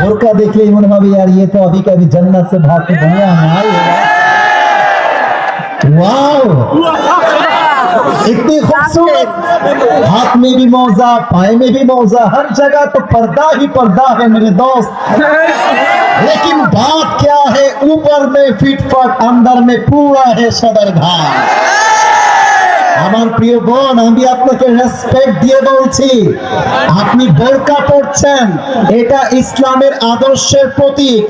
बुरका देखे ही मन में यार, ये तो अभी कभी जन्नत से भाग के दुनिया में आई वाओ! इतनी खूबसूरत। हाथ में भी मौजा, पाए में भी मौजा, हर जगह तो पर्दा ही पर्दा है मेरे दोस्त। लेकिन बात क्या है? ऊपर में फिटफट, अंदर में पूरा है सदर भाई আমার প্রিয় বোন, আমি আপনাকে রেসপেক্ট দিয়ে বলছি, আপনি বোরকা পড়ছেন এটা ইসলামের আদর্শের প্রতীক।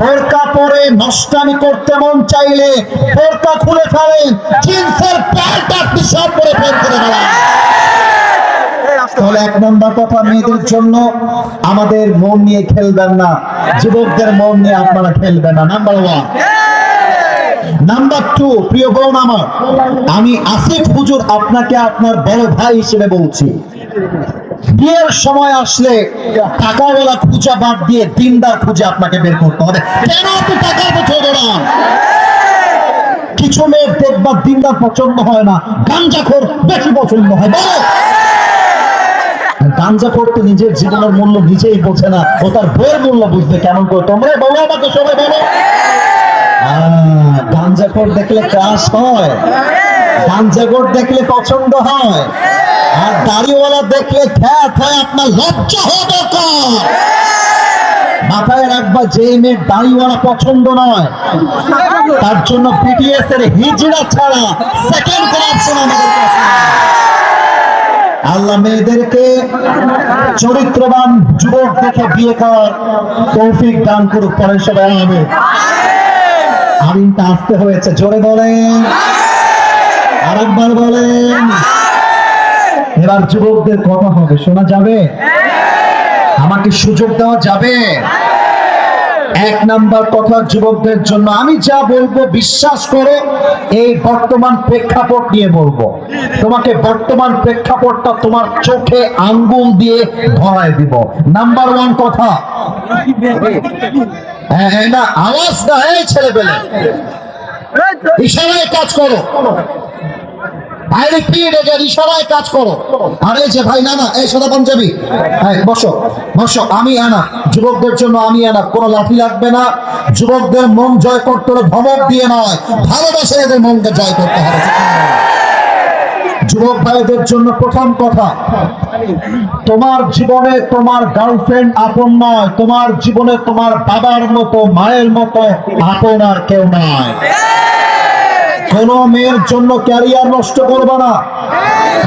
বোরকা পরে নষ্টামি করতে মন চাইলে বোরকা খুলে ফেলেন, জিন্সের প্যান্ট আপনি সব পরে ফেল করে ফেলেন। তাহলে এক নম্বর কথা, মেয়েদের জন্য আমাদের মন নিয়ে খেলবেন না, যুবকদের মন নিয়ে আপনারা খেলবেন না। নাম্বার ওয়ান নাম্বার টু প্রিয় বোন আমার, আমি আসিফ হুজুর আপনাকে আপনার বড় ভাই হিসেবে বলছি। বিয়ের সময় আসলে টাকাওয়ালা খুঁজা বাদ দিয়ে দিনদার খুঁজে আপনাকে বের করতে হবে। কেন আপনি টাকার পেছনে দৌড়ান কিছু মেয়ের দেখবার দিনদার পছন্দ হয় না, গাঞ্জাখোর বেশি পছন্দ হয়, বলো। গাঞ্জা করতে নিজের জীবনের মূল্য নিজেই বোঝে না, ও তার বইয়ের মূল্য বুঝবে, কেমন করে? তোমরা বলো আমাকে, সবাই বলো। গাঞ্জাখোর দেখলে ক্রাশ হয়। দেখলে পছন্দ হয়। আর দাড়িওয়ালা দেখলে আপনার মাথায় রাখবা যে মেয়ের দাড়িওয়ালা পছন্দ নয়, তার জন্য বিটিএস এর হিজড়া ছাড়া সেকেন্ড কোন আমাদের কাছে আল্লাহ মেয়েদেরকে চরিত্রবান যুবক দেখে বিয়ে করার তৌফিক দান করুক, পরে সবাই আমিনটা আসতে হয়েছে, জোরে বলেন। আরেকবার বলেন। এবার যুবকদের কথা হবে, শোনা যাবে? আমাকে সুযোগ দেওয়া যাবে? এক নাম্বার কথা যুবকদের জন্য, আমি যা বলব বিশ্বাস করো এই বর্তমান প্রেক্ষাপট নিয়ে বলব। তোমাকে বর্তমান প্রেক্ষাপটটা তোমার চোখে আঙ্গুল দিয়ে ধরায় দিব। নাম্বার ওয়ান কথা। হ্যাঁ হ্যাঁ না আওয়াজ না এই ছেলে পেলে। ইশারায় কাজ করো। আই রিপিট এগেন ইশারায় কাজ করো। আর এই যে ভাই না না এই সাদা পাঞ্জাবি। হ্যাঁ বসো বসো আমি আনা। যুবকদের জন্য আমি আনা। কোনো লাঠি লাগবে না। যুবকদের মন জয় করতে হলে ধমক দিয়ে নয়। ভালোবাসে এদের মনকে জয় করতে হবে। যুবক ভাইদের জন্য প্রথম কথা তোমার জীবনে তোমার গার্লফ্রেন্ড আপন নয়, তোমার জীবনে তোমার বাবার মতো, মায়ের মতো আপন আর কেউ নয় কোন মেয়ের জন্য ক্যারিয়ার নষ্ট করবে না।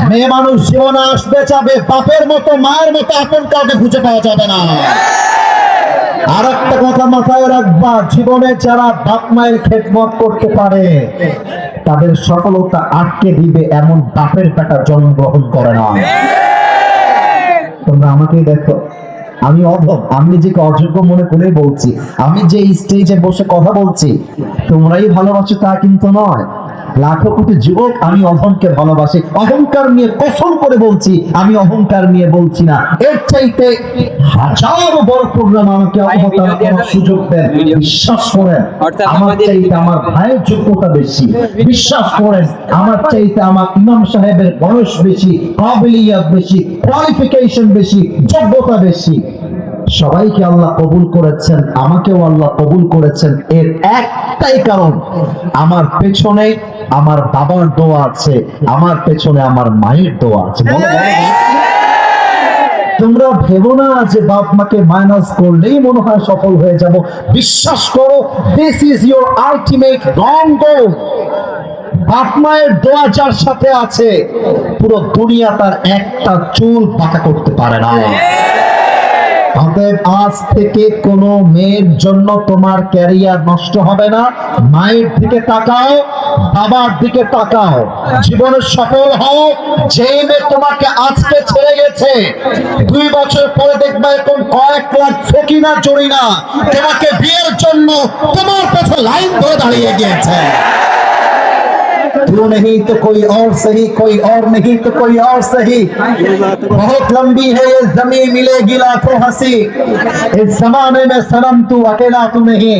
মেয়ে মানুষ জীবনে আসবে, যাবে, বাপের মতো, মায়ের মতো আপন কাউকে খুঁজে পাওয়া যাবে না। আর একটা কথা মাথায় রাখবা, জীবনে যারা বাপ মায়ের খেদমত করতে পারে, তাদের সফলতা আটকে দিবে এমন বাপের বেটা জন্মগ্রহণ করে না। তোমরা আমাকে দেখো। আমি অভব আমি নিজেকে অযোগ্য মনে করে বলছি। আমি যে স্টেজে বসে কথা বলছি, তোমরাই ভালোবাসো তা কিন্তু নয়। লাখো কোটি যুবক আমি অধমকে ভালোবাসি। অহংকার নিয়ে কসম করে বলছি আমি অহংকার নিয়ে বলছি না। এর চাইতে হাজারো বড় প্রোগ্রাম আমাকে অবতার করার সুযোগ দেন। বিশ্বাস করেন আমার চাইতে আমার ভাইয়ের যোগ্যতা বেশি। বিশ্বাস করেন আমার চাইতে আমার ইমাম সাহেবের বয়স বেশি কাবিলিয়াত বেশি কোয়ালিফিকেশন বেশি যোগ্যতা বেশি। সবাইকে আল্লাহ কবুল করেছেন আমাকেও আল্লাহ কবুল করেছেন। এর একটাই কারণ আমার পেছনে আমার বাবার দোয়া আছে, আমার পেছনে আমার মায়ের দোয়া আছে। বলো। তোমরা ভেবো না যে বাপ মাকে মাইনাস করলেই মনে হয় সফল হয়ে যাব। বিশ্বাস করো this is your ultimate wrong goal বাপ মায়ের দোয়া যার সাথে আছে, পুরো দুনিয়া তার একটা চুল পাকা করতে পারে না। অতএব আজ থেকে কোনো মেয়ের জন্য তোমার ক্যারিয়ার নষ্ট হবে না। মায়ের দিকে তাকাও, বাবার দিকে তাকাও। জীবনে সফল হও, যে মেয়ে তোমাকে আজকে ছেড়ে গেছে, দুই বছর পরে দেখবে এরকম কয়েক লাখ ফকিনা না তোমাকে বিয়ের জন্য তোমার কাছে লাইন ধরে দাঁড়িয়ে গিয়েছে। तू नहीं तो कोई और सही कोई और नहीं तो कोई और सही बहुत लंबी है ये जमीन मिलेगी लाखों हंसी इस जमाने में सनम तू अकेला तू नहीं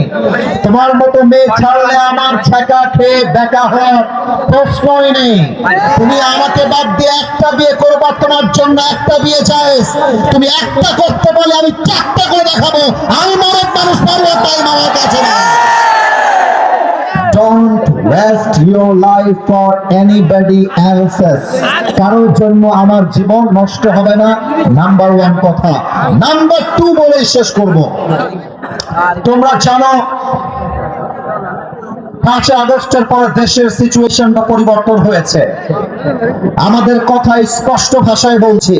তোমার মতো মেয়ে ছাড়লে আমার ছাকা খেয়ে বেকা হওয়ার প্রশ্নই নেই তুমি আমাকে বাদ দিয়ে একটা বিয়ে করবা তোমার জন্য একটা বিয়ে চাই তুমি একটা করতে পারলে আমি চারটা করে দেখাবো আমি মরদ মানুষ পারবো তাই আমার কাছে না Waste your life for anybody else's. কারোর জন্য আমার জীবন নষ্ট হবে না। নাম্বার ওয়ান কথা। নাম্বার টু বলে শেষ করব। তোমরা জানো, পাঁচই আগস্টের পর দেশের সিচুয়েশনটা পরিবর্তন হয়েছে। আমাদের কথা স্পষ্ট ভাষায় বলছি।